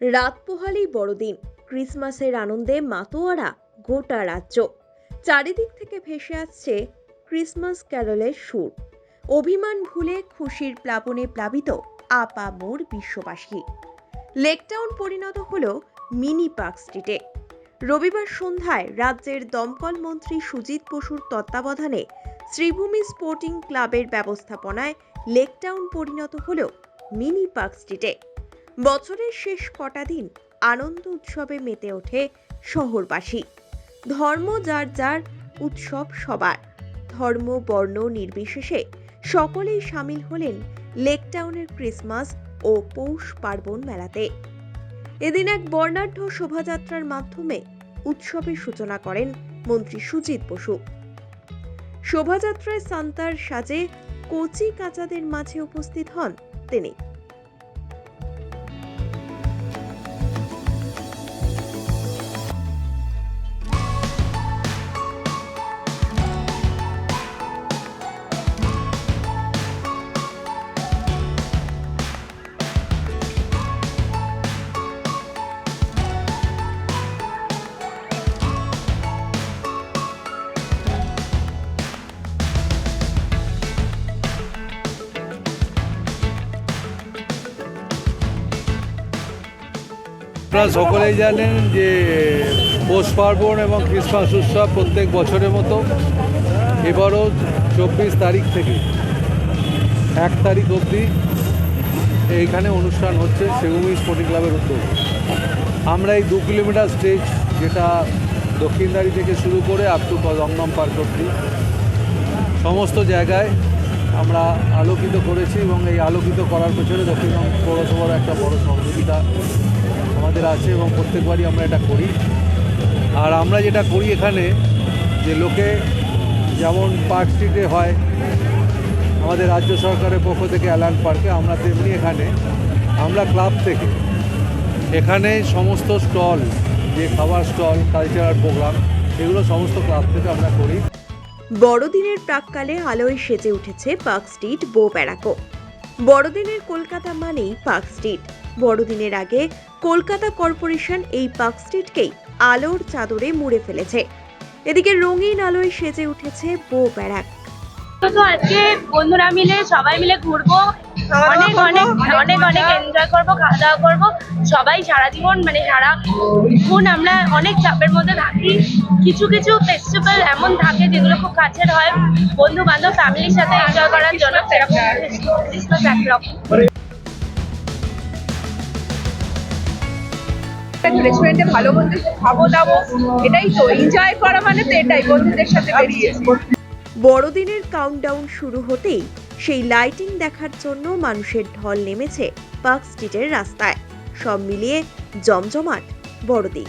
রাত পোহালেই বড়দিন, ক্রিসমাসের আনন্দে মাতোয়ারা গোটা রাজ্য। চারিদিক থেকে ভেসে আসছে ক্রিসমাস ক্যারলের সুর। অভিমান ভুলে খুশির প্লাবনে প্লাবিত আপামোর বিশ্ববাসী। লেকটাউন পরিণত হলো মিনি পার্ক স্ট্রিটে। রবিবার সন্ধ্যায় রাজ্যের দমকল মন্ত্রী সুজিত বসুর তত্ত্বাবধানে শ্রীভূমি স্পোর্টিং ক্লাবের ব্যবস্থাপনায় লেকটাউন পরিণত হলো মিনি পার্ক স্ট্রিটে। বছরের শেষ কটা দিন আনন্দ উৎসবে মেতে ওঠে শহরবাসী। ধর্ম যার যার উৎসব সবার। ধর্ম, বর্ণ নির্বিশেষে সকলেই সামিল হলেন লেকটাউনের ক্রিসমাস ও পৌষ পার্বণ মেলাতে। এদিন এক বর্ণাঢ্য শোভাযাত্রার মাধ্যমে উৎসবের সূচনা করেন মন্ত্রী সুজিত বসু। শোভাযাত্রায় সান্তার সাজে কচি কাচাদের মাঝে উপস্থিত হন তিনি। আপনারা সকলেই জানেন যে পৌষ পার্বণ এবং ক্রিসমাস উৎসব প্রত্যেক বছরের মতো এবারও চব্বিশ তারিখ থেকে এক তারিখ অবধি এইখানে অনুষ্ঠান হচ্ছে সেগুমি স্পোর্টিং ক্লাবের উদ্যোগ। আমরা এই দু কিলোমিটার স্টেজ যেটা দক্ষিণদারি থেকে শুরু করে আপ টু দমদম পার্ক অব্দি সমস্ত জায়গায় আমরা আলোকিত করেছি এবং এই আলোকিত করার পেছনে দক্ষিণ পৌরসভার একটা বড় সহযোগিতা আমাদের আছে এবং প্রত্যেকবারই আমরা এটা করি। আর আমরা যেটা করি এখানে, যে লোকে যেমন পার্ক স্ট্রিটে হয়, আমাদের রাজ্য সরকারের পক্ষ থেকে অ্যালান পার্কে, আমরা তেমনি এখানে, আমরা ক্লাব থেকে, এখানে সমস্ত স্টল, যে খাবার স্টল, কালচারাল প্রোগ্রাম, এগুলো সমস্ত ক্লাব থেকে আমরা করি। বড়দিনের প্রাককালে আলোয় সেজে উঠেছে পার্ক স্ট্রিট বো প্যারাকো। বড়দিনের কলকাতা মানেই পার্ক স্ট্রিট। বড়দিনের আগে কলকাতা কর্পোরেশন এই পার্ক স্ট্রিটকেই আলোর চাদরে মুড়ে ফেলেছে। এদিকে রঙিন আলোয় সেজে উঠেছে বো ব্যারাক। তো আজকে বন্ধুরা মিলে সবাই মিলে ঘুরবো অনেক অনেক অনেক অনেক এনজয় করব খাওয়া দাওয়া করব। সবাই সারা জীবন মানে সারা ক্ষণ আমরা অনেক চাপের মধ্যে থাকি। কিছু কিছু ফেস্টিভ্যাল এমন থাকে যেগুলো খুব কাছের হয়। বন্ধু বান্ধব ফ্যামিলির সাথে এনজয় করার জন্য সেরকম ক্রিসমাস একরকম। রেস্টুরেন্টে ভালো মন্দ খাব, দাবো, এটাই তো। এনজয় করা মানে তো এটাই, বন্ধুদের সাথে বড়দিনের কাউন্টডাউন শুরু হতেই সেই লাইটিং দেখার জন্য মানুষের ঢল নেমেছে পার্ক স্ট্রিটের রাস্তায়। সব মিলিয়ে জমজমাট বড়দিন।